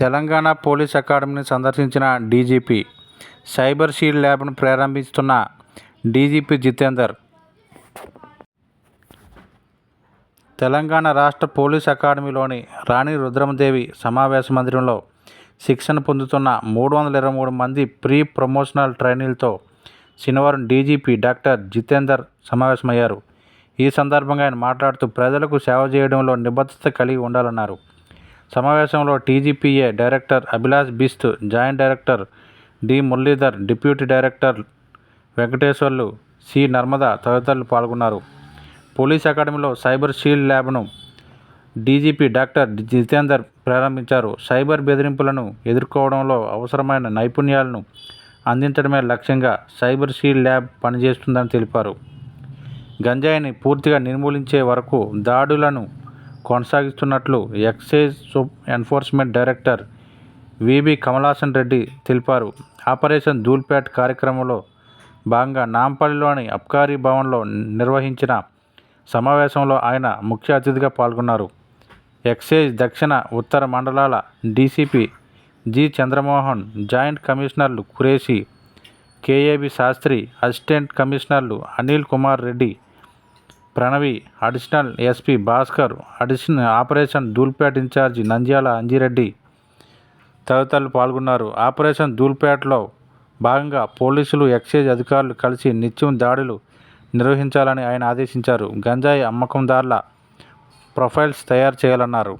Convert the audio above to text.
Telangana police అకాడమీని సందర్శించిన DGP cyber shield ల్యాబ్ను ప్రారంభిస్తున్న డీజీపీ జితేందర్. తెలంగాణ రాష్ట్ర పోలీస్ అకాడమీలోని రాణి రుద్రమదేవి సమావేశ మందిరంలో శిక్షణ పొందుతున్న మూడు వందల ఇరవై మూడు మంది ప్రీ ప్రమోషనల్ ట్రైనీలతో శనివారం డీజీపీ డాక్టర్ జితేందర్ సమావేశమయ్యారు. ఈ సందర్భంగా ఆయన మాట్లాడుతూ ప్రజలకు సేవ చేయడంలో నిబద్ధత కలిగి ఉండాలన్నారు. సమావేశంలో TGPA director Abhilash Bisht joint director D Muralidhar deputy director Venkateswarlu C Narmada తదితరులు పాల్గొన్నారు. పోలీస్ అకాడమీలో సైబర్ షీల్డ్ ల్యాబ్ను డీజీపీ డాక్టర్ జితేందర్ ప్రారంభించారు. సైబర్ బెదిరింపులను ఎదుర్కోవడంలో అవసరమైన నైపుణ్యాలను అందించడమే లక్ష్యంగా సైబర్ షీల్డ్ ల్యాబ్ పనిచేస్తుందని తెలిపారు. గంజాయిని పూర్తిగా నిర్మూలించే వరకు దాడులను కొనసాగిస్తున్నట్లు excise soup enforcement director VB Kamalasan Reddy తెలిపారు. ఆపరేషన్ ధూల్పేట్ కార్యక్రమంలో భాగంగా నాంపల్లిలోని అబ్కారీ భవన్లో నిర్వహించిన సమావేశంలో ఆయన ముఖ్య అతిథిగా పాల్గొన్నారు. ఎక్సైజ్ దక్షిణ ఉత్తర మండలాల డీసీపీ జి చంద్రమోహన్ జాయింట్ కమిషనర్లు కురేషి కేఏబి శాస్త్రి అసిస్టెంట్ కమిషనర్లు Anil Kumar Reddy Pranavi additional SP Bhaskar additional operation Dhoolpet incharge Nandyala Anjireddy తదితరులు పాల్గొన్నారు. ఆపరేషన్ ధూల్పేటలో భాగంగా పోలీసులు ఎక్సైజ్ అధికారులు కలిసి నిత్యం దాడులు నిర్వహించాలని ఆయన ఆదేశించారు. గంజాయి అమ్మకందారుల ప్రొఫైల్స్ తయారు చేయాలన్నారు.